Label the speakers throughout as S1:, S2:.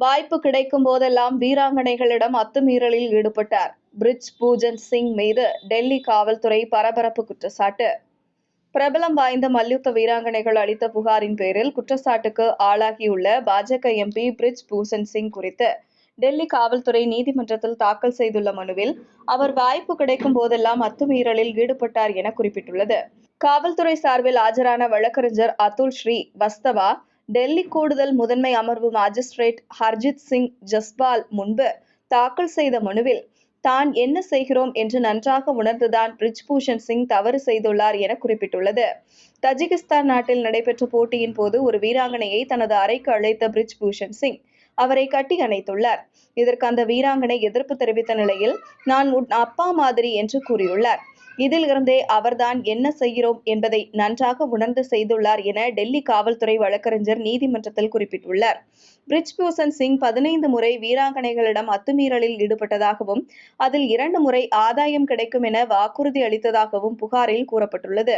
S1: வாய்ப்பு கிடைக்கும் போதெல்லாம் வீராங்கனைகளிடம் அத்துமீறலில் ஈடுபட்டார். பிரிட்ஜ் பூஜன் சிங் மீது டெல்லி காவல்துறை பரபரப்பு குற்றச்சாட்டு. பிரபலம் வாய்ந்த மல்யுத்த வீராங்கனைகள் அளித்த புகாரின் பேரில் குற்றச்சாட்டுக்கு ஆளாகியுள்ள பாஜக எம்பி பிரிட்ஜ் பூஷன் சிங் குறித்து டெல்லி காவல்துறை நீதிமன்றத்தில் தாக்கல் செய்துள்ள மனுவில் அவர் வாய்ப்பு கிடைக்கும் போதெல்லாம் அத்துமீறலில் ஈடுபட்டார் என குறிப்பிட்டுள்ளது. காவல்துறை சார்பில் ஆஜரான வழக்கறிஞர் அதுல் ஸ்ரீ வஸ்தவா டெல்லி கூடுதல் முதன்மை அமர்வு மாஜிஸ்ட்ரேட் ஹர்ஜித் சிங் ஜஸ்பால் முன்பு தாக்கல் செய்த மனுவில் தான் என்ன செய்கிறோம் என்று நன்றாக உணர்ந்துதான் பிரிஜ்பூஷன் சிங் தவறு செய்துள்ளார் என குறிப்பிட்டுள்ளது. தஜிகிஸ்தான் நாட்டில் நடைபெற்ற போட்டியின் போது ஒரு வீராங்கனையை தனது அறைக்கு அழைத்த பிரிஜ்பூஷன் சிங் அவரை கட்டி அணைத்துள்ளார். இதற்கு அந்த வீராங்கனை எதிர்ப்பு தெரிவித்த நிலையில் நான் உன் அப்பா மாதிரி என்று கூறியுள்ளார். இதிலிருந்தே அவர்தான் என்ன செய்கிறோம் என்பதை நன்றாக உணர்ந்து செய்துள்ளார் என டெல்லி காவல்துறை வழக்கறிஞர் நீதிமன்றத்தில் குறிப்பிட்டுள்ளார். பிரிஜ்பூஷன் சிங் பதினைந்து முறை வீராங்கனைகளிடம் அத்துமீறலில் ஈடுபட்டதாகவும் அதில் இரண்டு முறை ஆதாயம் கிடைக்கும் என வாக்குறுதி அளித்ததாகவும் புகாரில் கூறப்பட்டுள்ளது.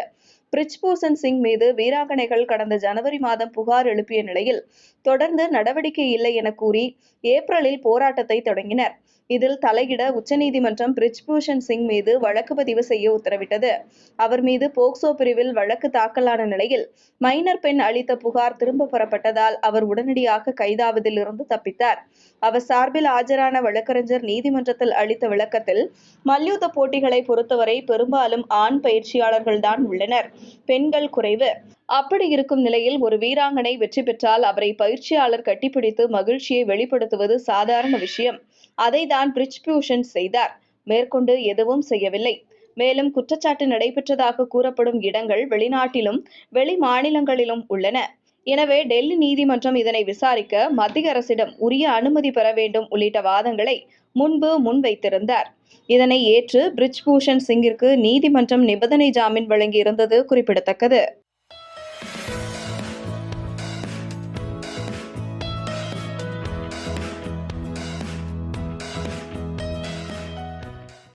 S1: பிரிஜ்பூஷன் சிங் மீது வீராங்கனைகள் கடந்த ஜனவரி மாதம் புகார் எழுப்பிய நிலையில் தொடர்ந்து நடவடிக்கை இல்லை என கூறி ஏப்ரலில் போராட்டத்தை தொடங்கினர். இதில் தலையிட உச்சநீதிமன்றம் பிரிஜ்பூஷன் சிங் மீது வழக்கு பதிவு செய்ய உத்தரவிட்டது. அவர் மீது போக்சோ பிரிவில் வழக்கு தாக்கலான நிலையில் மைனர் பெண் அளித்த புகார் திரும்ப பெறப்பட்டதால் அவர் உடனடியாக கைதாவதில் இருந்து தப்பித்தார். அவர் சார்பில் ஆஜரான வழக்கறிஞர் நீதிமன்றத்தில் அளித்த விளக்கத்தில் மல்யுத்த போட்டிகளை பொறுத்தவரை பெரும்பாலும் ஆண் பயிற்சியாளர்கள்தான் உள்ளனர் பெண்கள் குறைவு. அப்படி இருக்கும் நிலையில் ஒரு வீராங்கனை வெற்றி பெற்றால் அவரை பயிற்சியாளர் கட்டிப்பிடித்து மகிழ்ச்சியை வெளிப்படுத்துவது சாதாரண விஷயம். அதைதான் தான் பிரிஜ்பூஷன் செய்தார். மேற்கொண்டு எதுவும் செய்யவில்லை. மேலும் குற்றச்சாட்டு நடைபெற்றதாக கூறப்படும் இடங்கள் வெளிநாட்டிலும் வெளி மாநிலங்களிலும் உள்ளன. எனவே டெல்லி நீதிமன்றம் இதனை விசாரிக்க மத்திய அரசிடம் உரிய அனுமதி பெற வேண்டும் உள்ளிட்ட வாதங்களை முன்பு முன்வைத்திருந்தார். இதனை ஏற்று பிரிஜ்பூஷன் சிங்கிற்கு நீதிமன்றம் நிபந்தனை ஜாமீன் வழங்கியிருந்தது குறிப்பிடத்தக்கது.